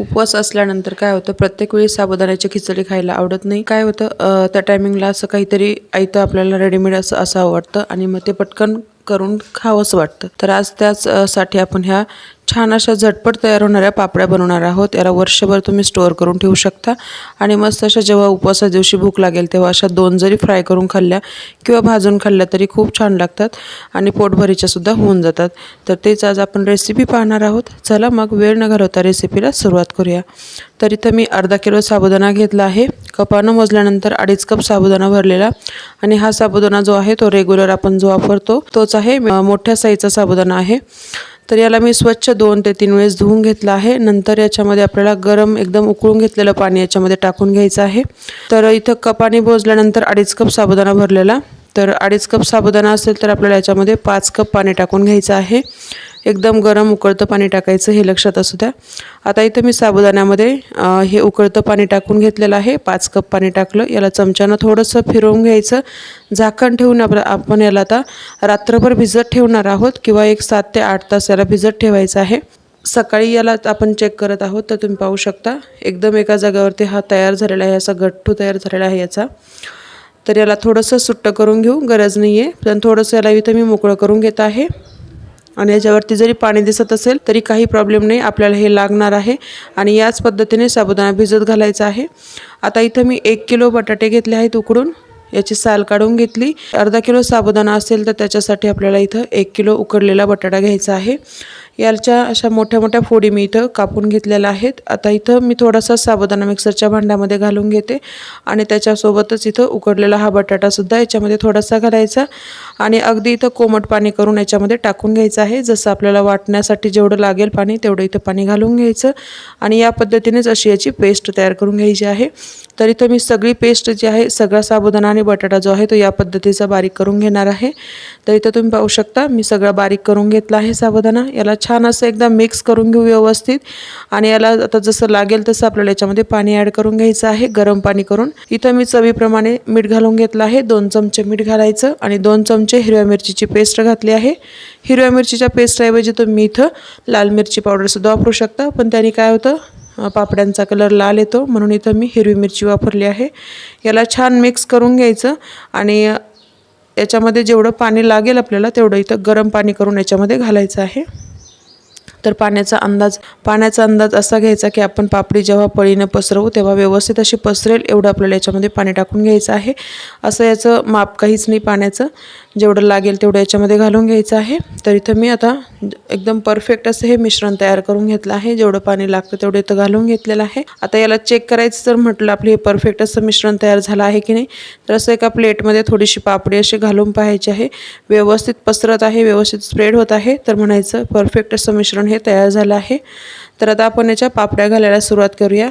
उपवास असल्यानंतर काय होतं? प्रत्येक वेळी साबुदाण्याची खिचडी खायला आवडत नाही. काय होतं? त्या टायमिंगला असं काहीतरी आयतं आपल्याला रेडीमेड असं असं वाटतं आणि मग ते पटकन करून खावंसं वाटतं. तर आज त्याचसाठी आपण ह्या छान अशा झटपट तयार होणाऱ्या पापड्या बनवणार आहोत. याला वर्षभर तुम्ही स्टोअर करून ठेवू शकता. आणि मस्त अशा जेव्हा उपवासा दिवशी भूक लागेल तेव्हा अशा दोन जरी फ्राय करून खाल्ल्या किंवा भाजून खाल्ल्या तरी खूप छान लागतात आणि पोटभरीच्यासुद्धा होऊन जातात. तर तेच आज आपण रेसिपी पाहणार आहोत. चला मग वेळ न घालवता रेसिपीला सुरुवात करूया. तर इथं मी अर्धा किलो साबुदाणा घेतला आहे. कपानं मोजल्यानंतर अडीच कप साबुदाणा भरलेला आणि हा साबुदाणा जो आहे तो रेग्युलर आपण जो वापरतो तोच आहे. मोठ्या साईजचा साबुदाणा आहे. तर याला मी स्वच्छ दोन ते तीन वेळेस धुवून घेतला आहे. नंतर याच्यामध्ये आपल्याला गरम एकदम उकळून घेतलेलं पाणी याच्यामध्ये टाकून घ्यायचं आहे. तर इथं कपाने भोजल्यानंतर अडीच कप साबुदाणा भरलेला. तर अडीच कप साबुदाणा असेल तर आपल्याला याच्यामध्ये पाच कप पाणी टाकून घ्यायचं आहे. एकदम गरम उकळतं पाणी टाकायचं हे लक्षात असू द्या. आता इथं मी साबुदाण्यामध्ये हे उकळतं पाणी टाकून घेतलेलं आहे. पाच कप पाणी टाकलं. याला चमच्यानं थोडंसं फिरवून घ्यायचं. झाकण ठेवून आपलं आपण याला आता रात्रभर भिजत ठेवणार आहोत किंवा एक सात ते आठ तास याला भिजत ठेवायचं आहे. सकाळी याला आपण चेक करत आहोत तर तुम्ही पाहू शकता. एकदम एका जागेवरती हा तयार झालेला आहे असा गठ्ठू तयार झालेला आहे याचा. तर याला थोडंसं सुट्टं करून घेऊ गरज नाही आहे पण थोडंसं याला इथं मी मोकळं करून घेत आहे. आणि याच्यावरती जरी पाणी दिसत असेल तरी काही प्रॉब्लेम नाही. आपल्याला हे लागणार आहे. आणि याच पद्धतीने साबुदाणा भिजत घालायचा आहे. आता इथं मी एक किलो बटाटे घेतले आहेत उकडून. याची साल काढून घेतली. अर्धा किलो साबुदाणा असेल तर त्याच्यासाठी आपल्याला इथं एक किलो उकडलेला बटाटा घ्यायचा आहे. याच्या अशा मोठ्या मोठ्या फोडी मी इथं कापून घेतलेल्या आहेत. आता इथं मी थोडासा साबुदाणा मिक्सरच्या भांड्यामध्ये घालून घेते. आणि त्याच्यासोबतच इथं उकडलेला हा बटाटासुद्धा याच्यामध्ये थोडासा घालायचा. आणि अगदी इथं कोमट पाणी करून याच्यामध्ये टाकून घ्यायचं आहे. जसं आपल्याला वाटण्यासाठी जेवढं लागेल पाणी तेवढं इथं पाणी घालून घ्यायचं. आणि या पद्धतीनेच अशी याची पेस्ट तयार करून घ्यायची आहे. तर इथं मी सगळी पेस्ट जी आहे सगळा साबुदाणा आणि बटाटा जो आहे तो या पद्धतीचा बारीक करून घेणार आहे. तर इथं तुम्ही पाहू शकता मी सगळा बारीक करून घेतला आहे साबुदाणा. याला छान छान असं एकदा मिक्स करून घेऊ व्यवस्थित. आणि याला आता जसं लागेल तसं आपल्याला याच्यामध्ये पाणी ॲड करून घ्यायचं आहे. गरम पाणी करून. इथं मी चवीप्रमाणे मीठ घालून घेतलं आहे. दोन चमचे मीठ घालायचं आणि दोन चमचे हिरव्या मिरचीची पेस्ट घातली आहे. हिरव्या मिरचीच्या पेस्टऐवजी तुम्ही इथं लाल मिरची पावडरसुद्धा वापरू शकता. पण त्याने काय होतं? पापड्यांचा कलर लाल येतो. म्हणून इथं मी हिरवी मिरची वापरली आहे. याला छान मिक्स करून घ्यायचं. आणि याच्यामध्ये जेवढं पाणी लागेल आपल्याला तेवढं इथं गरम पाणी करून याच्यामध्ये घालायचं आहे. तर पाण्याचा अंदाज पाण्याचा अंदाज असा घ्यायचा की आपण पापडी जेव्हा पळीनं पसरवू तेव्हा व्यवस्थित अशी पसरेल एवढं आपल्याला याच्यामध्ये पाणी टाकून घ्यायचं आहे. असं याचं माप काहीच नाही पाण्याचं. जेवढं लागेल तेवढं याच्यामध्ये घालून घ्यायचं आहे. तर इथं मी आता एकदम परफेक्ट असं हे मिश्रण तयार करून घेतलं आहे. जेवढं पाणी लागतं तेवढं इथं घालून घेतलेलं आहे. आता याला चेक करायचं जर म्हटलं आपलं हे परफेक्ट असं मिश्रण तयार झालं आहे की नाही तर असं एका प्लेटमध्ये थोडीशी पापडी अशी घालून पाहायची आहे. व्यवस्थित पसरत आहे व्यवस्थित स्प्रेड होत आहे. तर म्हणायचं परफेक्ट असं मिश्रण हे तयार झालं आहे. तर आता आपण याच्या पापड्या घालायला सुरुवात करूया.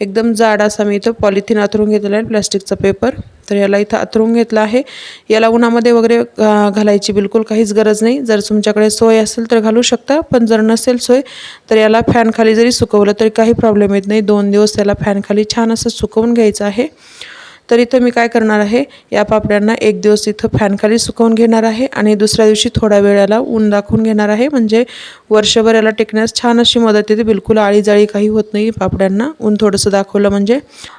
एकदम जाड असा मी इथं पॉलिथिन आथरून घेतलेला आहे प्लॅस्टिकचा पेपर तर याला इथं आथरून घेतला आहे. याला उन्हामध्ये वगैरे घालायची बिलकुल काहीच गरज नाही. जर तुमच्याकडे सोय असेल तर घालू शकता पण जर नसेल सोय तर याला फॅनखाली जरी सुकवलं तरी काही प्रॉब्लेम येत नाही. दोन दिवस त्याला फॅनखाली छान असं सुकवून घ्यायचं आहे. तर इथं मी काय करणार आहे या पापड्यांना एक दिवस इथं फॅनखाली सुकवून घेणार आहे आणि दुसऱ्या दिवशी थोड्या वेळाला ऊन दाखवून घेणार आहे. म्हणजे वर्षभर याला टिकण्यास छान अशी मदत येते. बिलकुल आळी जाळी काही होत नाही पापड्यांना. ऊन थोडंसं दाखवलं म्हणजे.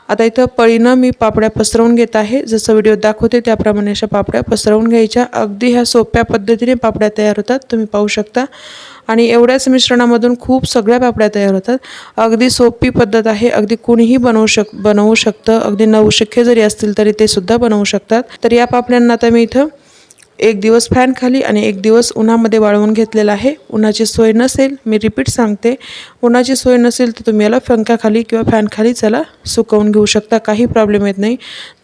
आता इथं पळीनं मी पापड्या पसरवून घेत आहे. जसं व्हिडिओ दाखवते त्याप्रमाणे अशा पापड्या पसरवून घ्यायच्या. अगदी ह्या सोप्या पद्धतीने पापड्या तयार होतात. तुम्ही पाहू शकता. आणि एवढ्याच मिश्रणामधून खूप सगळ्या पापड्या तयार होतात. अगदी सोपी पद्धत आहे. अगदी कुणीही बनवू शक बनवू शकतं. अगदी नवशिक्के जरी असतील तरी ते सुद्धा बनवू शकतात. तर या पापड्यांना आता मी इथं एक दिवस फॅन खाली आणि एक दिवस उन्हामध्ये वाळवून घेतलेला आहे. उन्हाची सोय नसेल मी रिपीट सांगते. उन्हाची सोय नसेल तर तुम्ही याला पंख्याखाली किंवा फॅनखाली चला सुकवून घेऊ शकता काही प्रॉब्लेम येत नाही.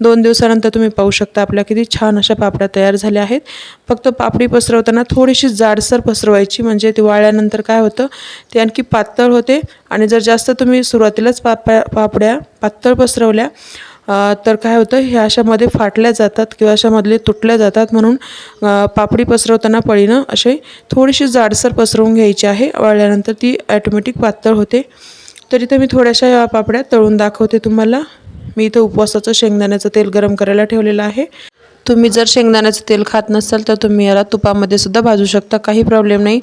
दोन दिवसानंतर तुम्ही पाहू शकता आपल्या किती छान अशा पापड्या तयार झाल्या आहेत. फक्त पापडी पसरवताना थोडीशी जाडसर पसरवायची म्हणजे ती वाळल्यानंतर काय होतं ते आणखी पातळ होते. आणि जर जास्त तुम्ही सुरुवातीलाच पापड्या पापड्या पातळ पसरवल्या तर काय होतं ह्या अशामध्ये फाटल्या जातात किंवा अशामधले तुटल्या जातात म्हणून पापडी पसरवताना पळीनं असे थोडीशी जाडसर पसरवून घ्यायची आहे. वळल्यानंतर ती ॲटोमॅटिक पातळ होते. तर इथं मी थोड्याशा या पापड्या तळून दाखवते तुम्हाला. मी इथं उपवासाचं शेंगदाण्याचं तेल गरम करायला ठेवलेलं आहे. तुम्ही जर शेंगदाण्याचं तेल खात नसाल तर तुम्ही याला तुपामध्ये सुद्धा भाजू शकता. काही प्रॉब्लेम नाही.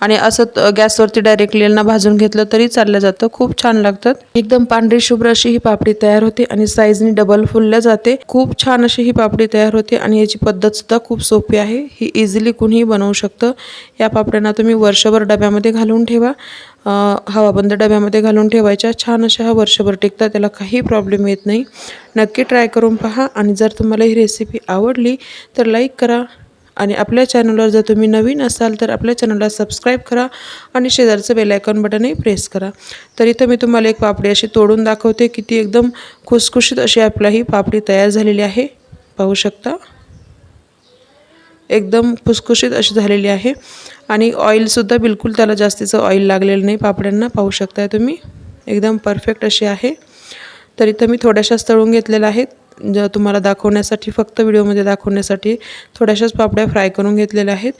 आणि असं गॅसवरती डायरेक्टली यांना भाजून घेतलं तरी चाललं जातं. खूप छान लागतात. एकदम पांढरी शुभ्र अशी ही पापडी तयार होते आणि साईजनी डबल फुलल्या जाते. खूप छान अशी ही पापडी तयार होते आणि याची पद्धत सुद्धा खूप सोपी आहे. ही इझिली कुणीही बनवू शकतं. या पापड्यांना तुम्ही वर्षभर डब्यामध्ये घालून ठेवा. हवाबंद डब्यामध्ये घालून ठेवायच्या. छान अशा हा वर्षभर टिकतात. त्याला काही प्रॉब्लेम येत नाही. नक्की ट्राय करून पहा आणि जर तुम्हाला ही रेसिपी आवडली तर लाईक करा. आणि आपल्या चॅनलवर जर तुम्ही नवीन असाल तर आपल्या चॅनलला सबस्क्राईब करा आणि शेजारचं बेल आयकॉन बटनही प्रेस करा. तर इथं मी तुम्हाला एक पापडी अशी तोडून दाखवते की ती एकदम खुसखुशीत अशी आपला ही पापडी तयार झालेली आहे. पाहू शकता? एकदम खुसखुशीत अशी झालेली आहे. आणि ऑइलसुद्धा बिलकुल त्याला जास्तीचं ऑइल लागलेलं नाही पापड्यांना पाहू शकताय तुम्ही? एकदम परफेक्ट अशी आहे. तर इथं मी थोड्याशाच तळून घेतलेल्या आहेत. ज तुम्हाला दाखवण्यासाठी फक्त व्हिडिओमध्ये दाखवण्यासाठी थोड्याशाच पापड्या फ्राय करून घेतलेल्या आहेत.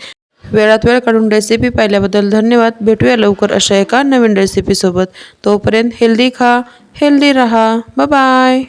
वेळात वेळ काढून रेसिपी पाहिल्याबद्दल धन्यवाद. भेटूया लवकर अशा एका नवीन रेसिपीसोबत तोपर्यंत हेल्दी खा हेल्दी राहा. बाय